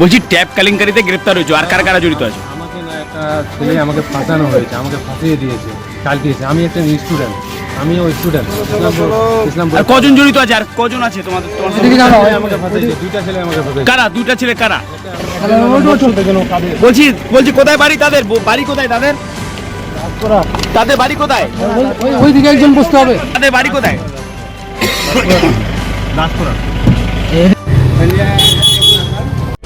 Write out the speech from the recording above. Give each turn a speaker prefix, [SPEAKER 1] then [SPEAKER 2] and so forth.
[SPEAKER 1] বলছি ট্যাব কেলেঙ্কারিতে গ্রেপ্তার হয়েছে আর কারা কারা জড়িত আছে?
[SPEAKER 2] আমাকে না একটা ছেলে আমাকে ফাঁসানো হয়েছে আমাকে ফাঁসিয়ে দিয়েছে কালকে এসে। আমি একটা স্টুডেন্ট আমি ওই স্টুডেন্ট
[SPEAKER 1] আর কজন জড়িত আছে আর কজন আছে তোমাদের তোমার সাথে?
[SPEAKER 2] আমাকে ফাঁসিয়েছে দুইটা ছেলে আমাকে ফাঁসিয়েছে
[SPEAKER 1] কারা? দুইটা ছেলে কারা? বলছি বলছি কোথায় বাড়ি তাদের? বাড়ি কোথায় তাদের? তাদের বাড়ি কোথায়?
[SPEAKER 3] ওই দিকে একজন বসতে হবে।
[SPEAKER 1] তাদের বাড়ি কোথায়?